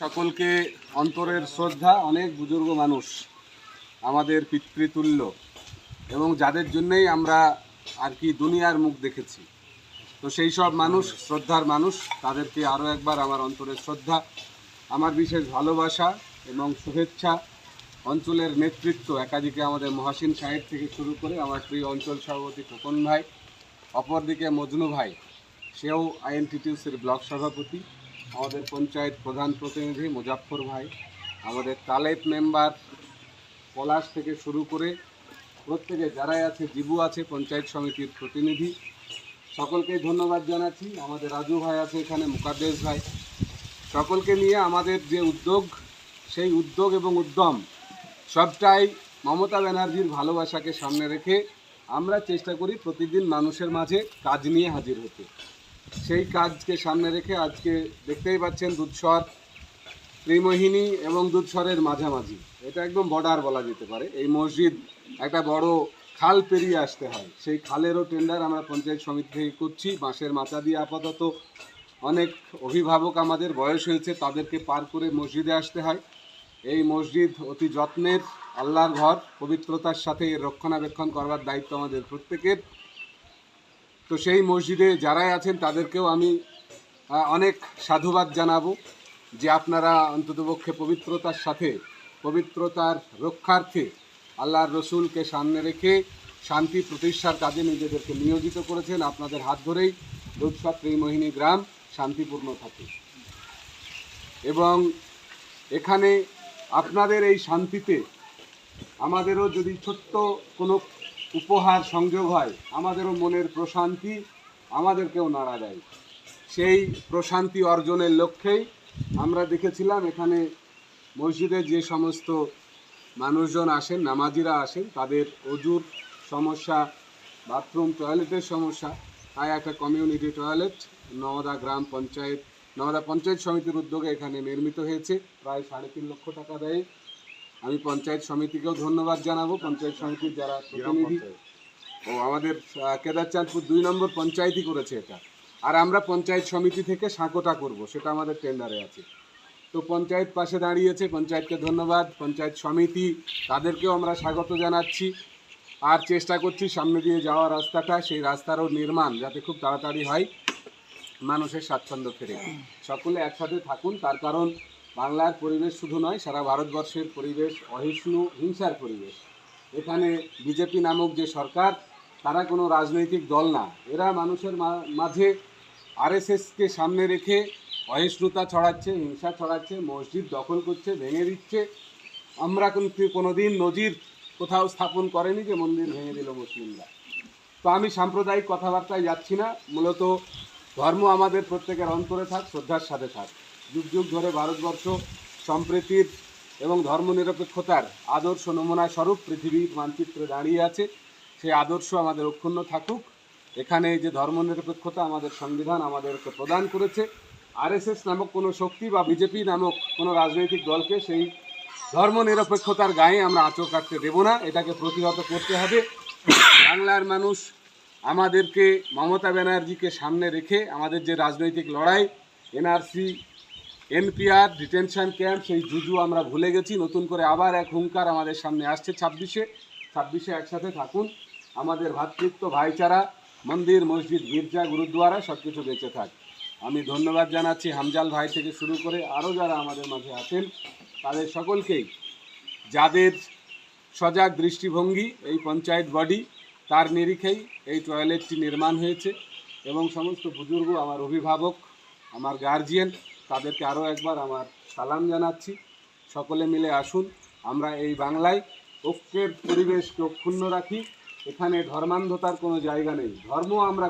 সকলকে অন্তরের শ্রদ্ধা, অনেক বুজুর্গ মানুষ আমাদের পিতৃতুল্য এবং যাদের জন্যেই আমরা আর কি দুনিয়ার মুখ দেখেছি। তো সেই সব মানুষ, শ্রদ্ধার মানুষ, তাদেরকে আরও একবার আমার অন্তরের শ্রদ্ধা, আমার বিশেষ ভালোবাসা এবং শুভেচ্ছা, অঞ্চলের নেতৃত্ব, একাধিকে আমাদের মহাসিন সাহেব থেকে শুরু করে আমার প্রিয় অঞ্চল সভাপতি খোকন ভাই, অপরদিকে মজনু ভাই, সেও আইএনটিটিউসির ব্লক সভাপতি। আমাদের পঞ্চায়েত প্রধান প্রতিনিধি মুজাফর ভাই, আমাদের তালেব মেম্বার পলাশ থেকে শুরু করে প্রত্যেকে যারাই আছে, জিবু আছে, পঞ্চায়েত সমিতির প্রতিনিধি সকলকেই ধন্যবাদ জানাচ্ছি। আমাদের রাজু ভাই আছে এখানে মুকাদ্দেশ ভাই। সকলকে নিয়ে আমাদের যে উদ্যোগ, সেই উদ্যোগ এবং উদ্যম, সবটাই মমতা ব্যানার্জির ভালোবাসাকে সামনে রেখে আমরা চেষ্টা করি প্রতিদিন মানুষের মাঝে কাজ নিয়ে হাজির হতে। সেই কাজকে সামনে রেখে আজকে দেখতেই পাচ্ছেন দুধসর ত্রিমোহিনী এবং দুধসরের মাঝামাঝি। এটা একদম বর্ডার বলা যেতে পারে। এই মসজিদ একটা বড় খাল পেরিয়ে আসতে হয়। সেই খালেরও টেন্ডার আমরা পঞ্চায়েত সমিতি থেকে করছি বাঁশের মাথা দিয়ে আপাতত অনেক অভিভাবক আমাদের বয়স হয়েছে, তাদেরকে পার করে মসজিদে আসতে হয়। এই মসজিদ অতি যত্নের, আল্লাহর ঘর, পবিত্রতার সাথে রক্ষণাবেক্ষণ করবার দায়িত্ব আমাদের প্রত্যেকের। তো সেই মসজিদে যারাই আছেন তাদেরকেও আমি অনেক সাধুবাদ জানাব যে আপনারা অন্ততপক্ষে পবিত্রতার সাথে, পবিত্রতার রক্ষার্থে আল্লাহর রসুলকে সামনে রেখে শান্তি প্রতিষ্ঠার কাজে নিজেদেরকে নিয়োজিত করেছেন। আপনাদের হাত ধরেই দুধসা ত্রিমোহিনী গ্রাম শান্তিপূর্ণ থাকে। এবং এখানে আপনাদের এই শান্তিতে আমাদেরও যদি ছোট্ট কোনো উপহার সংযোগ হয়, আমাদেরও মনের প্রশান্তি, আমাদেরকেও নাড়া দেয়। সেই প্রশান্তি অর্জনের লক্ষ্যেই আমরা দেখেছিলাম এখানে মসজিদে যে সমস্ত মানুষজন আসেন, নামাজিরা আসেন, তাদের অজুর সমস্যা, বাথরুম টয়লেটের সমস্যা, তাই একটা কমিউনিটি টয়লেট, নওদা গ্রাম পঞ্চায়েত, নওদা পঞ্চায়েত সমিতির উদ্যোগে এখানে নির্মিত হয়েছে, প্রায় সাড়ে তিন লক্ষ টাকা দেয় আমি পঞ্চায়েত সমিতিকেও ধন্যবাদ জানাব। পঞ্চায়েত সমিতির যারা প্রতিনিধি ও আমাদের কেদারচাঁদপুর দুই নম্বর পঞ্চায়েতই করেছে এটা। আর আমরা পঞ্চায়েত সমিতি থেকে সাঁকোটা করব সেটা আমাদের টেন্ডারে আছে। তো পঞ্চায়েত পাশে দাঁড়িয়েছে পঞ্চায়েতকে ধন্যবাদ। পঞ্চায়েত সমিতি তাদেরকেও আমরা স্বাগত জানাচ্ছি। আর চেষ্টা করছি সামনে দিয়ে যাওয়া রাস্তাটা সেই রাস্তারও নির্মাণ যাতে খুব তাড়াতাড়ি হয় মানুষের স্বাচ্ছন্দ্য ফেরে। সকলে একসাথে থাকুন তার কারণ বাংলার পরিবেশ শুধু নয়, সারা ভারতবর্ষের পরিবেশ অহিষ্ণু, হিংসার পরিবেশ। এখানে বিজেপি নামক যে সরকার, তারা কোনো রাজনৈতিক দল না। এরা মানুষের মাঝে আরএসএসকে সামনে রেখে অহিষ্ণুতা ছড়াচ্ছে, হিংসা ছড়াচ্ছে, মসজিদ দখল করছে, ভেঙে দিচ্ছে। আমরা কিন্তু কোনোদিন নজির কোথাও স্থাপন করেনি যে মন্দির ভেঙে দিল মুসলিমরা। তো আমি সাম্প্রদায়িক কথাবার্তায় যাচ্ছি না। মূলত ধর্ম আমাদের প্রত্যেকের অন্তরে থাক, শ্রদ্ধার সাথে থাক। যুগ যুগ ধরে ভারতবর্ষ সম্প্রীতির এবং ধর্মনিরপেক্ষতার আদর্শ নমুনা স্বরূপ পৃথিবীর মানচিত্রে দাঁড়িয়ে আছে। সেই আদর্শ আমাদের অক্ষুণ্ণ থাকুক। এখানে যে ধর্মনিরপেক্ষতা আমাদের সংবিধান আমাদেরকে প্রদান করেছে, আরএসএস নামক কোনো শক্তি বা বিজেপি নামক কোনো রাজনৈতিক দলকে সেই ধর্মনিরপেক্ষতার গায়ে আমরা আঁচড় কাটতে দেব না, এটাকে প্রতিহত করতে হবে। বাংলার মানুষ আমাদেরকে মমতা ব্যানার্জিকে সামনে রেখে আমাদের যে রাজনৈতিক লড়াই, এনআরসি এনপিআর ডিটেনশন ক্যাম্প, সেই জুজু আমরা ভুলে গেছি। নতুন করে আবার এক হুঙ্কার আমাদের সামনে আসছে ছাব্বিশে। ছাব্বিশে একসাথে থাকুন। আমাদের ভ্রাতৃত্ব ভাইচারা, মন্দির, মসজিদ, গির্জা গুরুদ্বারা সব কিছু বেঁচে থাক। আমি ধন্যবাদ জানাচ্ছি হামজাল ভাই থেকে শুরু করে আরও যারা আমাদের মাঝে আছেন, তাদের সকলকেই। যাদের সজাগ দৃষ্টিভঙ্গি, এই পঞ্চায়েত বডি, তার নিরিখেই এই টয়লেটটি নির্মাণ হয়েছে এবং সমস্ত বুজুর্গ, আমার অভিভাবক, আমার গার্জিয়ান তাদেরকে আরও একবার আমার সালাম জানাচ্ছি। সকলে মিলে আসুন, আমরা এই বাংলায় ঐক্যের পরিবেশকে অক্ষুণ্ণ রাখি। এখানে ধর্মান্ধতার কোনো জায়গা নেই। ধর্ম আমরা